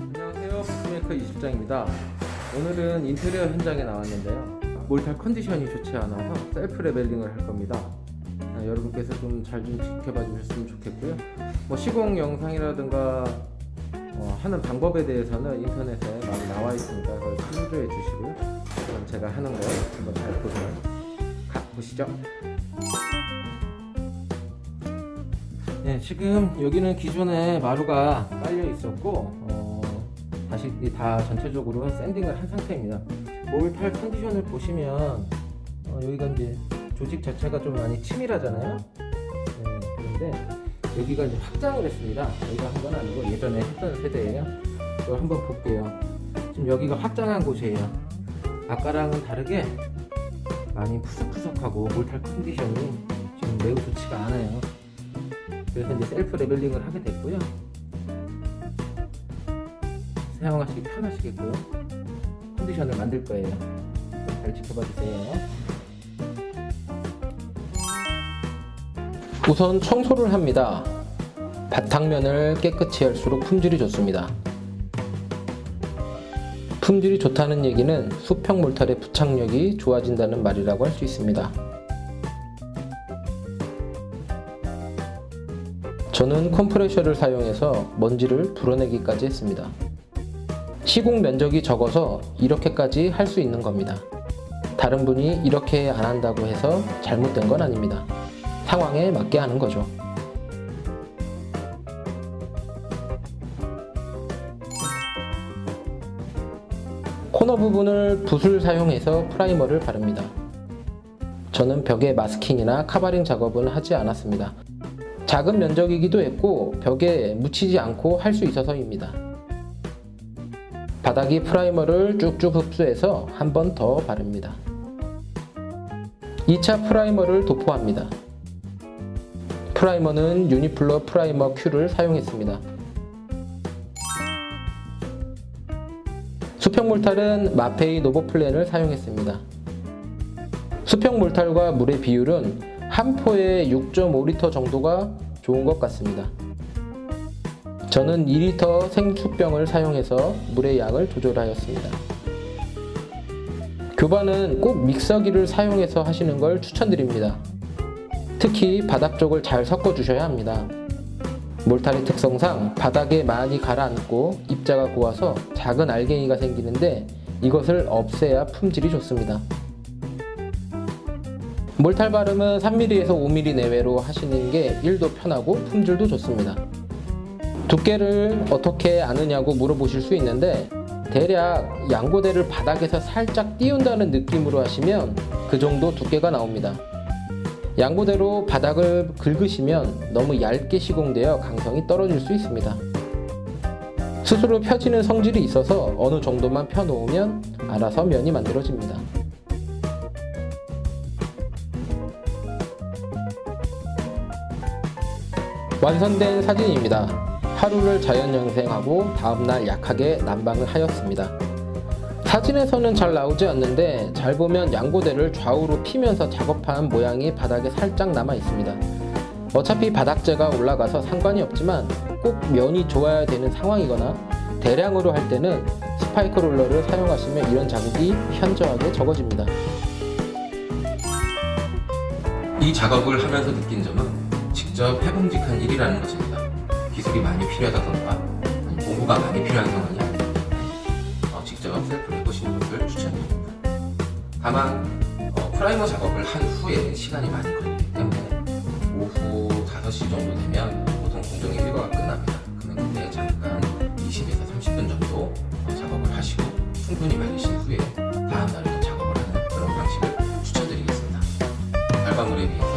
안녕하세요. 부스메이커 이실장입니다. 오늘은 인테리어 현장에 나왔는데요. 몰탈 컨디션이 좋지 않아서 셀프 레벨링을 할 겁니다. 아, 여러분께서 좀 잘 좀 지켜봐 주셨으면 좋겠고요. 뭐 시공 영상이라든가 어, 하는 방법에 대해서는 인터넷에 많이 나와 있으니까 그걸 참조해 주시고요. 그럼 제가 하는 거 한번 잘 보세요. 가 보시죠. 네, 지금 여기는 기존에 마루가 깔려 있었고 어, 다시 이다 전체적으로 샌딩을 한 상태입니다. 몰탈 컨디션을 보시면 어, 여기가 이제 조직 자체가 좀 많이 치밀하잖아요. 네, 그런데 여기가 이제 확장을 했습니다. 여기가 한 건 아니고 예전에 했던 세대예요. 이걸 한번 볼게요. 지금 여기가 확장한 곳이에요. 아까랑은 다르게 많이 푸석푸석하고 몰탈 컨디션이 지금 매우 좋지가 않아요. 그래서 이제 셀프 레벨링을 하게 됐고요. 사용하시기 편하시겠고요. 컨디션을 만들 거예요. 잘 지켜봐 주세요. 우선 청소를 합니다. 바탕면을 깨끗이 할수록 품질이 좋습니다. 품질이 좋다는 얘기는 수평 몰탈의 부착력이 좋아진다는 말이라고 할 수 있습니다. 저는 컴프레셔를 사용해서 먼지를 불어내기까지 했습니다. 시공 면적이 적어서 이렇게까지 할 수 있는 겁니다. 다른 분이 이렇게 안 한다고 해서 잘못된 건 아닙니다. 상황에 맞게 하는 거죠. 코너 부분을 붓을 사용해서 프라이머를 바릅니다. 저는 벽에 마스킹이나 카바링 작업은 하지 않았습니다. 작은 면적이기도 했고 벽에 묻히지 않고 할 수 있어서입니다. 바닥이 프라이머를 쭉쭉 흡수해서 한 번 더 바릅니다. 2차 프라이머를 도포합니다. 프라이머는 유니플러 프라이머 Q를 사용했습니다. 수평 몰탈은 마페이 노보플랜을 사용했습니다. 수평 몰탈과 물의 비율은 한 포에 6.5리터 정도가 좋은 것 같습니다. 저는 2리터 생수병을 사용해서 물의 양을 조절하였습니다. 교반은 꼭 믹서기를 사용해서 하시는 걸 추천드립니다. 특히 바닥 쪽을 잘 섞어 주셔야 합니다. 몰탈의 특성상 바닥에 많이 가라앉고 입자가 고와서 작은 알갱이가 생기는데 이것을 없애야 품질이 좋습니다. 몰탈 발음은 3mm에서 5mm 내외로 하시는 게 1도 편하고 품질도 좋습니다. 두께를 어떻게 아느냐고 물어보실 수 있는데 대략 양고대를 바닥에서 살짝 띄운다는 느낌으로 하시면 그 정도 두께가 나옵니다. 양고대로 바닥을 긁으시면 너무 얇게 시공되어 강성이 떨어질 수 있습니다. 스스로 펴지는 성질이 있어서 어느 정도만 펴놓으면 알아서 면이 만들어집니다. 완성된 사진입니다. 하루를 자연영생하고 다음날 약하게 난방을 하였습니다. 사진에서는 잘 나오지 않는데 잘 보면 양고대를 좌우로 피면서 작업한 모양이 바닥에 살짝 남아 있습니다. 어차피 바닥재가 올라가서 상관이 없지만 꼭 면이 좋아야 되는 상황이거나 대량으로 할 때는 스파이크 롤러를 사용하시면 이런 자국이 현저하게 적어집니다. 이 작업을 하면서 느낀 점은 직접 해봄직한 일이라는 것입니다. 기술이 많이 필요하다던가 공부가 많이 필요한 상황이 어, 직접 셀프를 해 보시는 분들 추천드립니다. 다만 어, 프라이머 작업을 한 후에 시간이 많이 걸리기 때문에 오후 5시 정도 되면 보통 공정의 일과가 끝납니다. 그러면 그때 잠깐 20에서 30분 정도 어, 작업을 하시고 충분히 말리신 후에 다음날에 또 작업을 하는 그런 방식을 추천드리겠습니다. 결과물에 비해